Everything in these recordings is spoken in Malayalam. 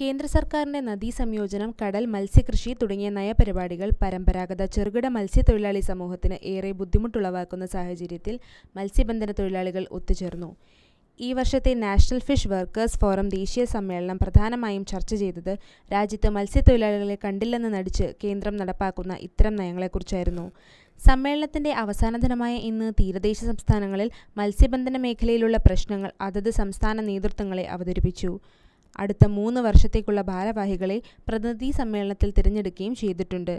കേന്ദ്ര സർക്കാരിന്റെ നദീ സംയോജനം കടൽ മത്സ്യകൃഷി തുടങ്ങിയ നയപരിപാടികൾ പരമ്പരാഗത ചെറുകിട മത്സ്യത്തൊഴിലാളി സമൂഹത്തിന് ഏറെ ബുദ്ധിമുട്ടുളവാക്കുന്ന സാഹചര്യത്തിൽ മത്സ്യബന്ധന തൊഴിലാളികൾ ഒത്തുചേർന്നു. ഈ വർഷത്തെ നാഷണൽ ഫിഷ് വർക്കേഴ്സ് ഫോറം ദേശീയ സമ്മേളനം പ്രധാനമായും ചർച്ച ചെയ്തത് രാജ്യത്ത് മത്സ്യത്തൊഴിലാളികളെ കണ്ടില്ലെന്ന് നടിച്ച് കേന്ദ്രം നടപ്പാക്കുന്ന ഇത്തരം നയങ്ങളെക്കുറിച്ചായിരുന്നു. സമ്മേളനത്തിന്റെ അവസാന ദിനമായ ഇന്ന് തീരദേശ സംസ്ഥാനങ്ങളിൽ മത്സ്യബന്ധന മേഖലയിലുള്ള പ്രശ്നങ്ങൾ അതത് സംസ്ഥാന നേതൃത്വങ്ങളെ അവതരിപ്പിച്ചു. അടുത്ത മൂന്ന് വർഷത്തേക്കുള്ള ഭാരവാഹികളെ പ്രതിനിധി സമ്മേളനത്തിൽ തിരഞ്ഞെടുക്കുകയും ചെയ്തിട്ടുണ്ട്.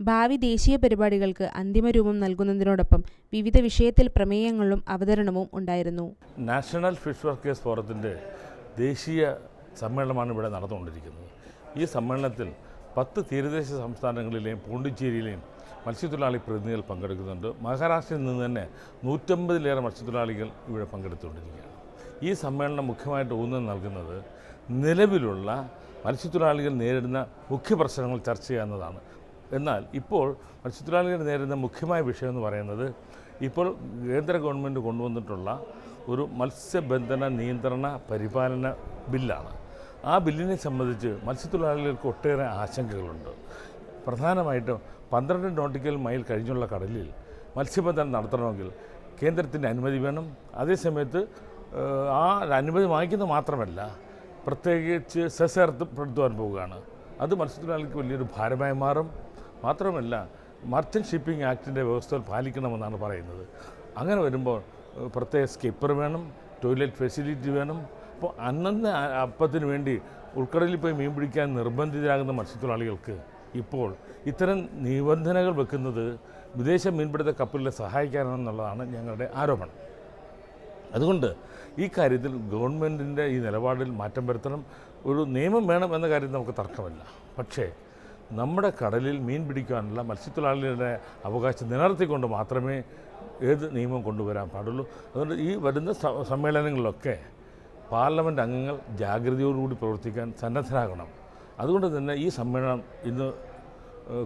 ഭാവി ദേശീയ പരിപാടികൾക്ക് അന്തിമരൂപം നൽകുന്നതിനോടൊപ്പം വിവിധ വിഷയത്തിൽ പ്രമേയങ്ങളും അവതരണവും ഉണ്ടായിരുന്നു. നാഷണൽ ഫിഷ് വർക്കേഴ്സ് ഫോറത്തിന്റെ ദേശീയ സമ്മേളനമാണ് ഇവിടെ നടന്നുകൊണ്ടിരിക്കുന്നത് ഈ സമ്മേളനത്തിൽ പത്ത് തീരദേശ സംസ്ഥാനങ്ങളിലെയും പോണ്ടിച്ചേരിയിലെയും മത്സ്യത്തൊഴിലാളി പ്രതിനിധികൾ പങ്കെടുക്കുന്നുണ്ട് മഹാരാഷ്ട്രയിൽ നിന്ന് തന്നെ നൂറ്റമ്പതിലേറെ മത്സ്യത്തൊഴിലാളികൾ ഇവിടെ പങ്കെടുത്തുകൊണ്ടിരിക്കുകയാണ് ഈ സമ്മേളനം മുഖ്യമായിട്ട് ഊന്നൽ നൽകുന്നത് നിലവിലുള്ള മത്സ്യത്തൊഴിലാളികൾ നേരിടുന്ന മുഖ്യ പ്രശ്നങ്ങൾ ചർച്ച ചെയ്യാവുന്നതാണ് എന്നാൽ ഇപ്പോൾ മത്സ്യത്തൊഴിലാളികൾ നേരിടുന്ന മുഖ്യമായ വിഷയം എന്ന് പറയുന്നത് ഇപ്പോൾ കേന്ദ്ര ഗവൺമെന്റ് കൊണ്ടുവന്നിട്ടുള്ള ഒരു മത്സ്യബന്ധന നിയന്ത്രണ പരിപാലന ബില്ലാണ്. ആ ബില്ലിനെ സംബന്ധിച്ച് മത്സ്യത്തൊഴിലാളികൾക്ക് ഒട്ടേറെ ആശങ്കകളുണ്ട്. പ്രധാനമായിട്ടും പന്ത്രണ്ട് നോട്ടിക്കൽ മൈൽ കഴിഞ്ഞുള്ള കടലിൽ മത്സ്യബന്ധനം നടത്തണമെങ്കിൽ കേന്ദ്രത്തിന്റെ അനുമതി വേണം. അതേസമയത്ത് ആ അനുമതി വാങ്ങിക്കുന്നത് മാത്രമല്ല പ്രത്യേകിച്ച് സെസ് ഏർപ്പെടുത്തുവാൻ പോവുകയാണ്. അത് മത്സ്യത്തൊഴിലാളിക്ക് വലിയൊരു ഭാരമായി മാറും. മാത്രമല്ല മർച്ചന്റ് ഷിപ്പിംഗ് ആക്ടിന്റെ വ്യവസ്ഥകൾ പാലിക്കണമെന്നാണ് പറയുന്നത്. അങ്ങനെ വരുമ്പോൾ പ്രത്യേക സ്കിപ്പർ വേണം ടോയ്ലറ്റ് ഫെസിലിറ്റി വേണം. അപ്പോൾ അന്നന്ന് അപ്പത്തിന് വേണ്ടി ഉൾക്കടലിൽ പോയി മീൻ പിടിക്കാൻ നിർബന്ധിതരാകുന്ന മത്സ്യത്തൊഴിലാളികൾക്ക് ഇപ്പോൾ ഇത്തരം നിബന്ധനകൾ വെക്കുന്നത് വിദേശ മീൻപിടുത്ത കപ്പലിനെ സഹായിക്കാനാണെന്നുള്ളതാണ് ഞങ്ങളുടെ ആരോപണം. അതുകൊണ്ട് ഈ കാര്യത്തിൽ ഗവൺമെന്റിന്റെ ഈ നിലപാടിൽ മാറ്റം വരുത്തണം. ഒരു നിയമം വേണം എന്ന കാര്യം നമുക്ക് തർക്കമില്ല. പക്ഷേ നമ്മുടെ കടലിൽ മീൻ പിടിക്കാനുള്ള മത്സ്യത്തൊഴിലാളികളുടെ അവകാശം നിലനിർത്തിക്കൊണ്ട് മാത്രമേ ഏത് നിയമം കൊണ്ടുവരാൻ പാടുള്ളൂ. അതുകൊണ്ട് ഈ വരുന്ന സമ്മേളനങ്ങളിലൊക്കെ പാർലമെന്റ് അംഗങ്ങൾ ജാഗ്രതയോടുകൂടി പ്രവർത്തിക്കാൻ സന്നദ്ധരാകണം. അതുകൊണ്ട് തന്നെ ഈ സമ്മേളനം ഇന്ന്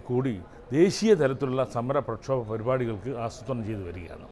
കൂടി ദേശീയ തലത്തിലുള്ള സമര പ്രക്ഷോഭ പരിപാടികൾക്ക് ആസൂത്രണം ചെയ്തു വരികയാണ്.